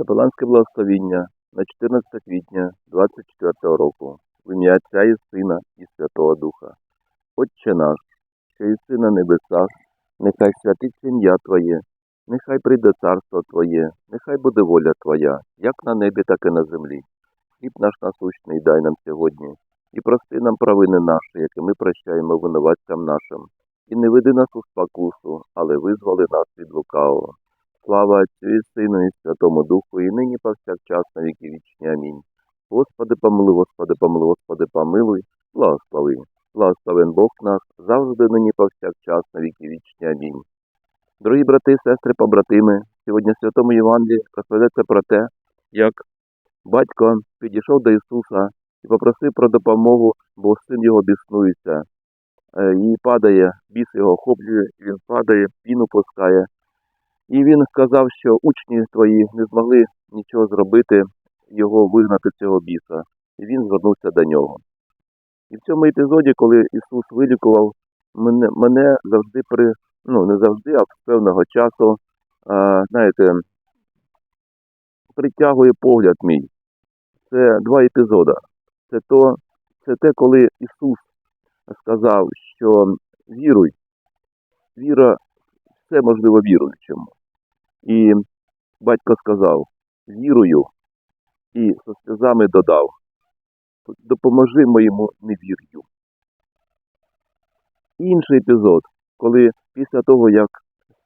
Капеланське благословіння на 14 квітня 24 року в ім'я Отця і Сина і Святого Духа. Отче наш, що єси на небесах, нехай святиться ім'я Твоє, нехай прийде царство Твоє, нехай буде воля Твоя, як на небі, так і на землі. Хліб наш насущний дай нам сьогодні, і прости нам провини наші, які ми прощаємо винуватцям нашим. І не веди нас у спокусу, але визволи нас від лукавого. Слава Отцю і Сину і Святому Духу, і нині повсякчас на віки вічні. Амінь. Господи, помилуй, Господи, помилуй, Господи, помилуй, благослови. Благословен Бог наш, завжди нині повсякчас на віки вічні. Амінь. Дорогі брати, сестри, побратими, сьогодні в Святому Євангелії розповідається про те, як батько підійшов до Ісуса і попросив про допомогу, бо син його біснується. Е, І падає, біс його охоплює, він падає, піну пускає. І він сказав, що учні твої не змогли нічого зробити, його вигнати цього біса. І він звернувся до нього. І в цьому епізоді, коли Ісус вилікував, мене, мене завжди при, ну не завжди, а з певного часу, а, знаєте, притягує погляд мій. Це два епізоди. Це, то, це те, коли Ісус сказав, що віруй, віра, все можливо віруючому. І батько сказав, вірую, і зі сльозами додав, допоможи моєму невір'ю. Інший епізод, коли після того, як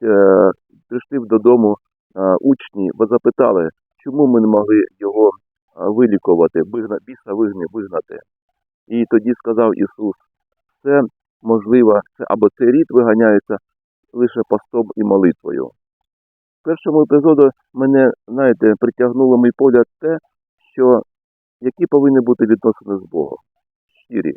е, прийшли додому е, учні, бо запитали, чому ми не могли його е, вилікувати, вигна, біса вигни, вигнати. І тоді сказав Ісус, це можливо, це, або цей рід виганяється лише постом і молитвою. Першому епізоді мене, знаєте, притягнуло мій погляд те, що які повинні бути відносини з Богом. Щирі.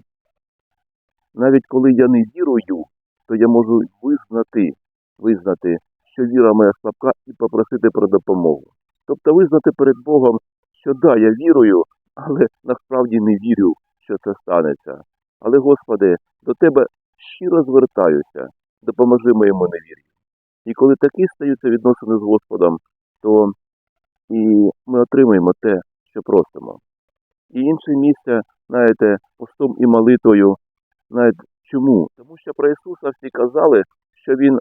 Навіть коли я не вірую, то я можу визнати, визнати, що віра моя слабка, і попросити про допомогу. Тобто визнати перед Богом, що да, я вірую, але насправді не вірю, що це станеться. Але, Господи, до Тебе щиро звертаюся, допоможи моєму невір'ю. І коли такі стаються відносини з Господом, то і ми отримаємо те, що просимо. І інше місце, знаєте, постом і молитвою, знаєте, чому? Тому що про Ісуса всі казали, що Він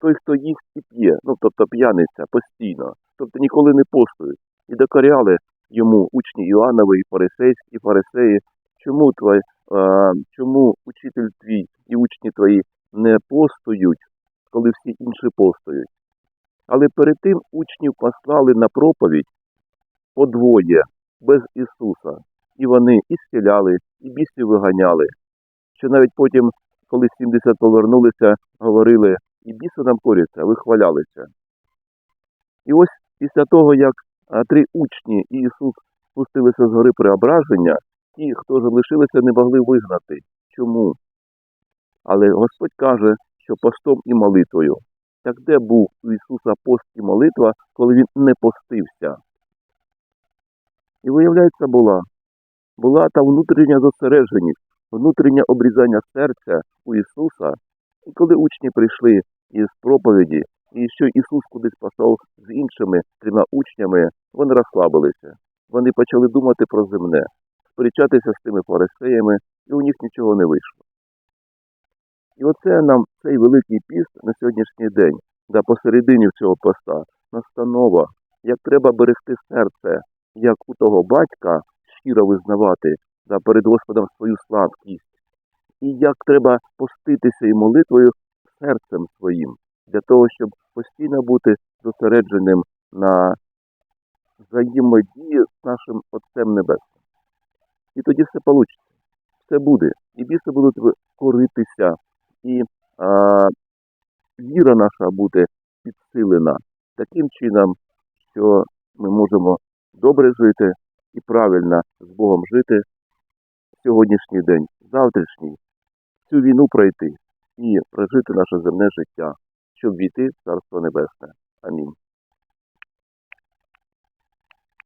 той, хто їсть і п'є, ну тобто п'яниця постійно, тобто ніколи не постують. І докоряли йому учні Іоаннови, і фарисейські, фарисеї, чому твій, а, чому учитель твій і учні твої не постують, інші постують. Але перед тим учнів послали на проповідь по двоє, без Ісуса. І вони і зціляли, і бісів виганяли. Що навіть потім, коли 70 повернулися, говорили, і біси нам коряться, вихвалялися. І ось після того, як три учні і Ісус спустилися з гори преображення, ті, хто залишилися, не могли вигнати. Чому? Але Господь каже, що постом і молитвою. Так де був у Ісуса пост і молитва, коли Він не постився? І виявляється, була. Була та внутрішня зосередженість, внутрішнє обрізання серця у Ісуса. І коли учні прийшли із проповіді, і що Ісус кудись пішов з іншими трьома учнями, вони розслабилися. Вони почали думати про земне, сперечатися з тими фарисеями, і у них нічого не вийшло. Оце нам цей великий піст на сьогоднішній день, да посередині цього поста, настанова, як треба берегти серце, як у того батька щиро визнавати да, перед Господом свою слабкість, і як треба поститися і молитвою серцем своїм, для того, щоб постійно бути зосередженим на взаємодії з нашим Отцем Небесним. І тоді все вийде, все буде. І біси будуть коритися, і віра наша буде підсилена таким чином, що ми можемо добре жити і правильно з Богом жити сьогоднішній день, завтрашній, цю війну пройти і прожити наше земне життя, щоб війти в Царство Небесне. Амінь.